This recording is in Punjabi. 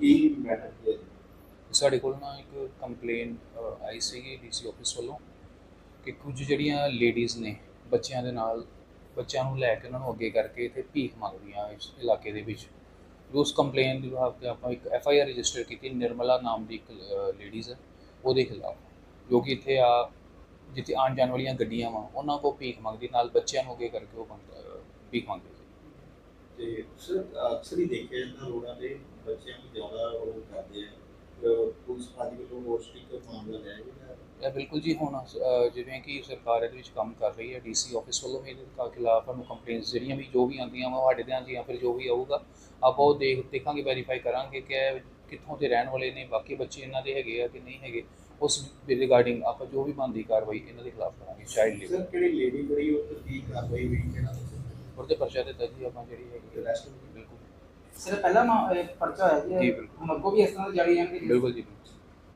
ਕੀ ਮੈਟਰ ਕੀ ਹੈ? ਸਾਡੇ ਕੋਲ ਨਾ ਇੱਕ ਕੰਪਲੇਨ ਆਈ ਸੀਗੀ ਡੀਸੀ ਆਫਿਸ ਵੱਲੋਂ ਕਿ ਕੁਝ ਜਿਹੜੀਆਂ ਲੇਡੀਜ਼ ਨੇ ਬੱਚਿਆਂ ਦੇ ਨਾਲ, ਬੱਚਿਆਂ ਨੂੰ ਲੈ ਕੇ ਉਹਨਾਂ ਨੂੰ ਅੱਗੇ ਕਰਕੇ ਇੱਥੇ ਭੀਖ ਮੰਗਦੀਆਂ ਇਸ ਇਲਾਕੇ ਦੇ ਵਿੱਚ। ਉਸ ਕੰਪਲੇਨ ਦੇ ਵਿਭਾਗ ਤੇ ਆਪਾਂ ਇੱਕ ਐਫ ਆਈ ਆਰ ਰਜਿਸਟਰ ਕੀਤੀ, ਨਿਰਮਲਾ ਨਾਮ ਦੀ ਇੱਕ ਲੇਡੀਜ਼ ਹੈ, ਉਹਦੇ ਖਿਲਾਫ। ਜੋ ਕਿ ਇੱਥੇ ਆ, ਜਿੱਥੇ ਆਉਣ ਜਾਣ ਵਾਲੀਆਂ ਗੱਡੀਆਂ ਵਾ, ਉਹਨਾਂ ਕੋ ਭੀਖ ਮੰਗਦੀ, ਨਾਲ ਬੱਚਿਆਂ ਨੂੰ ਅੱਗੇ ਕਰਕੇ ਉਹ ਮੰਗ- ਭੀਖ ਮੰਗਦੀ ਸੀ। ਸਰ ਅਕਸਰ ਹੀ ਦੇਖਿਆ ਜਾਂਦਾ ਰੋਡਾਂ ਤੇ ਬੱਚਿਆਂ ਨੂੰ ਜ਼ਿਆਦਾ ਉਹ ਕਰਦੇ ਆ। ਅਹ ਪੁਲਿਸ ਪਾਰਟੀ ਵੱਲੋਂ ਹੋਰ ਸਟਿੱਕਰ ਮਾਮਲਾ ਲਿਆ ਗਿਆ ਇਹ ਬਿਲਕੁਲ ਜੀ ਹੁਣ ਅ, ਜਿਵੇਂ ਕਿ ਸਰਕਾਰ ਇਹਦੇ ਵਿੱਚ ਕੰਮ ਕਰ ਰਹੀ ਹੈ ਡੀਸੀ ਆਫਿਸ ਵੱਲੋਂ ਵੀ ਇਹਦੇ ਖਿਲਾਫ ਸਾਨੂੰ ਕੰਪਲੇਂਟਸ ਜਿਹੜੀਆਂ ਵੀ ਜੋ ਵੀ ਆਉਂਦੀਆਂ ਵਾ ਸਾਡੇ ਧਿਆਨ 'ਚ ਜਾਂ ਫਿਰ ਜੋ ਵੀ ਆਊਗਾ ਆਪਾਂ ਉਹ ਦੇਖ ਦੇਖਾਂਗੇ ਵੈਰੀਫਾਈ ਕਰਾਂਗੇ ਕਿ ਇਹ ਕਿੱਥੋਂ ਦੇ ਰਹਿਣ ਵਾਲੇ ਨੇ ਬਾਕੀ ਬੱਚੇ ਇਹਨਾਂ ਦੇ ਹੈਗੇ ਆ ਕਿ ਨਹੀਂ ਹੈਗੇ ਉਸ ਰਿਗਾਰਡਿੰਗ ਆਪਾਂ ਜੋ ਵੀ ਬਣਦੀ ਕਾਰਵਾਈ ਇਹਨਾਂ ਦੇ ਖਿਲਾਫ ਕਰਾਂਗੇ ਚਾਈਲਡ ਲੇਬਰ ਸਰ ਕਿਹੜੀ ਲੇਡੀ ਬੜੀ ਉਹ ਤੇ ਕੀ ਕਾਰਵਾਈ ਹੋਈ ਕਿਹੜਾ ਉਹਦੇ ਪਰਚਾ ਹੀ ਆਪਾਂ ਜਿਹੜੀ ਹੈਗੀ Arrest ਬਿਲਕੁਲ ਸਰ ਪਹਿਲਾ ਮਾ- ਇਹ ਪਰਚਾ ਹੋਇਆ ਜੀ, ਜੀ ਬਿਲਕੁਲ। ਹੁਣ ਅੱਗੋਂ ਵੀ ਇਸ ਤਰ੍ਹਾਂ ਜਾਰੀ ਜਾਂਦੀ ਬਿਲਕੁਲ ਜੀ ਬਿਲਕੁਲ।